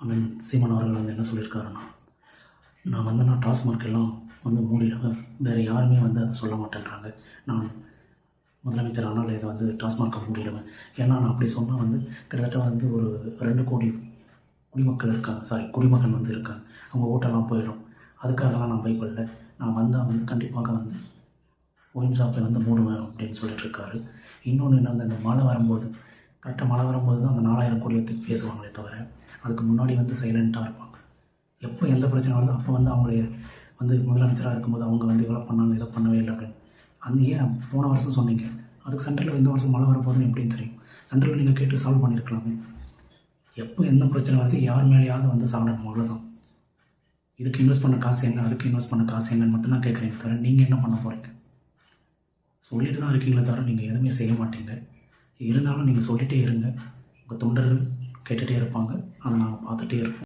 அண்ணன் சீமான் அவர்கள் வந்து என்ன சொல்லியிருக்காருன்னா நான் வந்து நான் டாஸ்மார்க் எல்லாம் வந்து மூடிடுவேன் வேறு யாருமே வந்து அதை சொல்ல மாட்டேன்றாங்க. நான் முதலமைச்சர் ஆனால் இதை வந்து டாஸ்மார்க்கை மூடிடுவேன் ஏன்னா நான் அப்படி சொன்னால் வந்து கிட்டத்தட்ட வந்து ஒரு ரெண்டு கோடி குடிமக்கள் இருக்காங்க. சாரி குடிமகன் வந்து இருக்காங்க. அவங்க ஓட்டெல்லாம் போயிடும். அதுக்காகலாம் நான் பயப்படல. நான் வந்தால் வந்து கண்டிப்பாக வந்து ஒயின் ஷாப்பை வந்து மூடுவேன் அப்படின்னு சொல்லிட்டு இருக்காரு. இன்னொன்று என்ன வந்து இந்த மழை வரும்போது கரெக்டாக மழை வரும்போது தான் அந்த நாலாயிரம் கோடி எடுத்து பேசுவாங்களே தவிர அதுக்கு முன்னாடி வந்து சைலண்ட்டாக இருப்பாங்க. எப்போ எந்த பிரச்சனை வருதோ அப்போ வந்து அவங்களுடைய வந்து முதலமைச்சராக இருக்கும்போது அவங்க வந்து இவ்வளோ பண்ணாங்க இதை பண்ணவே இல்லை அப்படின்னு. அந்த ஏன் போன வருஷம் சொன்னீங்க? அதுக்கு சென்ட்ரலில் இந்த வருஷம் மழை வரப்போகுதுன்னு எப்படின்னு தெரியும்? சென்ட்ரலில் நீங்கள் கேட்டு சால்வ் பண்ணியிருக்கலாமே. எப்போ எந்த பிரச்சனை வருது யார் மேலேயாவது வந்து சாப்பிடணும் அவ்வளோதான் இதுக்கு இன்வெஸ்ட் பண்ண காசு என்ன அதுக்கு இன்வெஸ்ட் பண்ண காசு எங்கன்னு மட்டும் தான் கேட்குறீங்க தவிர நீங்கள் என்ன பண்ண போகிறீங்க சொல்லிட்டு தான் இருக்கீங்களே தவிர நீங்கள் எதுவுமே செய்ய மாட்டீங்க. இருந்தாலும் நீங்கள் சொல்லிகிட்டே இருங்க. உங்கள் தொண்டர்கள் கேட்டுகிட்டே இருப்பாங்க. அதை நாங்கள் பார்த்துட்டே இருப்போம்.